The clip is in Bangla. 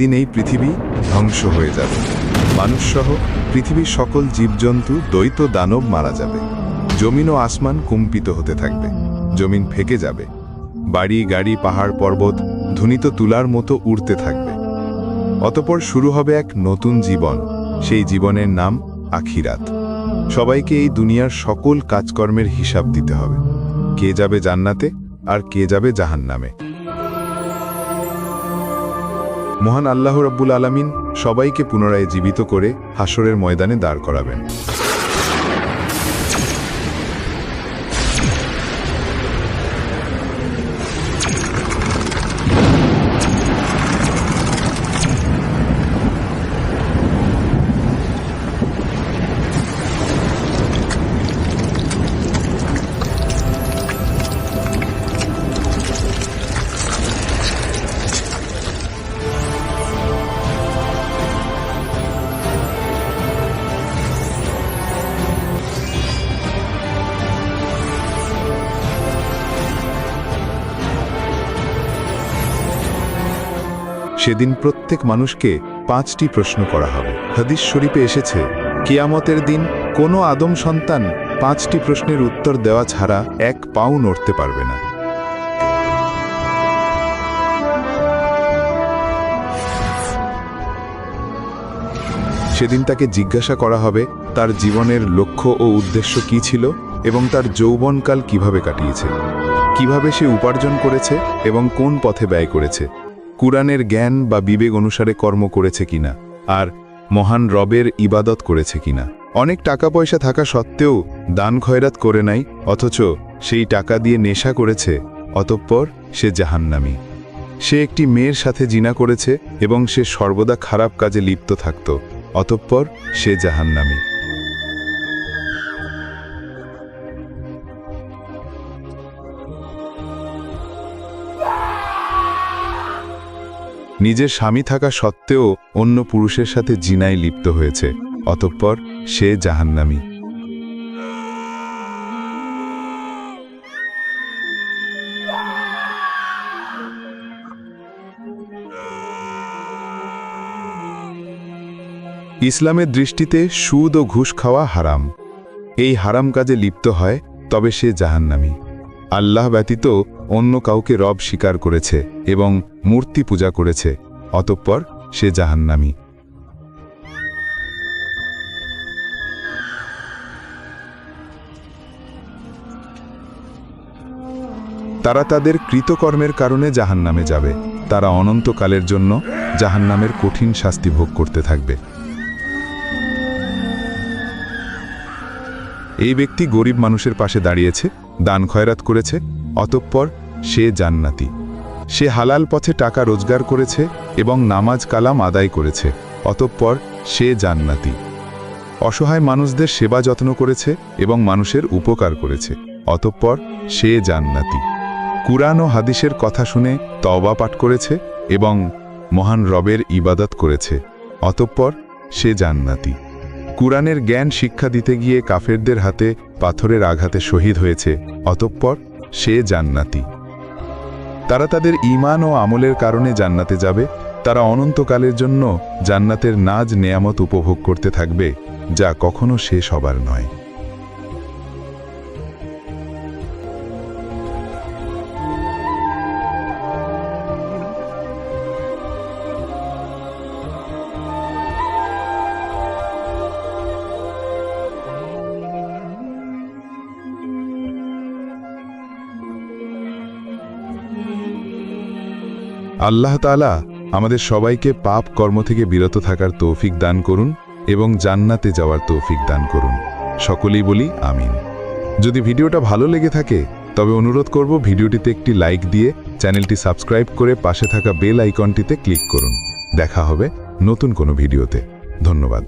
একদিন এই পৃথিবী ধ্বংস হয়ে যাবে। মানুষসহ পৃথিবীর সকল জীবজন্তু, দ্বৈত দানব মারা যাবে। জমিন ও আসমান কুম্পিত হতে থাকবে। জমিন ফেকে যাবে। বাড়ি, গাড়ি, পাহাড়, পর্বত, ধুনিত তুলার মতো উড়তে থাকবে। অতপর শুরু হবে এক নতুন জীবন। সেই জীবনের নাম আখিরাত। সবাইকে এই দুনিয়ার সকল কাজকর্মের হিসাব দিতে হবে। কে যাবে জান্নাতে আর কে যাবে জাহান্নামে? মহান আল্লাহ রব্বুল আলামিন সবাইকে পুনরায় জীবিত করে হাসরের ময়দানে দাঁড় করাবেন। সেদিন প্রত্যেক মানুষকে পাঁচটি প্রশ্ন করা হবে। হাদিস শরীফে এসেছে, কিয়ামতের দিন কোনো আদম সন্তান পাঁচটি প্রশ্নের উত্তর দেওয়া ছাড়া এক পাও নড়তে পারবে না। সেদিন তাকে জিজ্ঞাসা করা হবে, তার জীবনের লক্ষ্য ও উদ্দেশ্য কি ছিল এবং তার যৌবনকাল কীভাবে কাটিয়েছে? কীভাবে সে উপার্জন করেছে এবং কোন পথে ব্যয় করেছে? কুরআনের জ্ঞান বা বিবেক অনুসারে কর্ম করেছে কিনা, আর মহান রবের ইবাদত করেছে কিনা। অনেক টাকা পয়সা থাকা সত্ত্বেও দান খয়রাত করে নাই, অথচ সেই টাকা দিয়ে নেশা করেছে, অতঃপর সে জাহান্নামী। সে একটি মেয়ের সাথে জিনা করেছে এবং সে সর্বদা খারাপ কাজে লিপ্ত থাকত, অতঃপর সে জাহান্নামী। নিজের স্বামী থাকা সত্ত্বেও অন্য পুরুষের সাথে জিনায় লিপ্ত হয়েছে, অতঃপর সে জাহান্নামী। ইসলামের দৃষ্টিতে সুদ ও ঘুষ খাওয়া হারাম। এই হারাম কাজে লিপ্ত হয়, তবে সে জাহান্নামী। আল্লাহ ব্যতীত অন্য কাউকে রব স্বীকার করেছে এবং মূর্তি পূজা করেছে, অতঃপর সে জাহান্নামী। তারা তাদের কৃতকর্মের কারণে জাহান্নামে যাবে। তারা অনন্তকালের জন্য জাহান্নামের কঠিন শাস্তি ভোগ করতে থাকবে। এই ব্যক্তি গরিব মানুষের পাশে দাঁড়িয়েছে, দান খয়রাত করেছে, অতঃপর সে জান্নাতি। সে হালাল পথে টাকা রোজগার করেছে এবং নামাজ কালাম আদায় করেছে, অতঃপর সে জান্নাতি। অসহায় মানুষদের সেবা যত্ন করেছে এবং মানুষের উপকার করেছে, অতঃপর সে জান্নাতি। কুরআন ও হাদিসের কথা শুনে তওবা পাঠ করেছে এবং মহান রবের ইবাদত করেছে, অতঃপর সে জান্নাতি। কুরআনের জ্ঞান শিক্ষা দিতে গিয়ে কাফেরদের হাতে পাথরের আঘাতে শহীদ হয়েছে, অতঃপর সে জান্নাতি। তারা তাদের ইমান ও আমলের কারণে জান্নাতে যাবে। তারা অনন্তকালের জন্য জান্নাতের নাজ নেয়ামত উপভোগ করতে থাকবে, যা কখনো শেষ হবার নয়। আল্লাহ তালা আমাদের সবাইকে পাপ কর্ম থেকে বিরত থাকার তৌফিক দান করুন এবং জান্নাতে যাওয়ার তৌফিক দান করুন। সকলেই বলি আমিন। যদি ভিডিওটা ভালো লেগে থাকে, তবে অনুরোধ করব ভিডিওটিতে একটি লাইক দিয়ে চ্যানেলটি সাবস্ক্রাইব করে পাশে থাকা বেল আইকনটিতে ক্লিক করুন। দেখা হবে নতুন কোনো ভিডিওতে। ধন্যবাদ।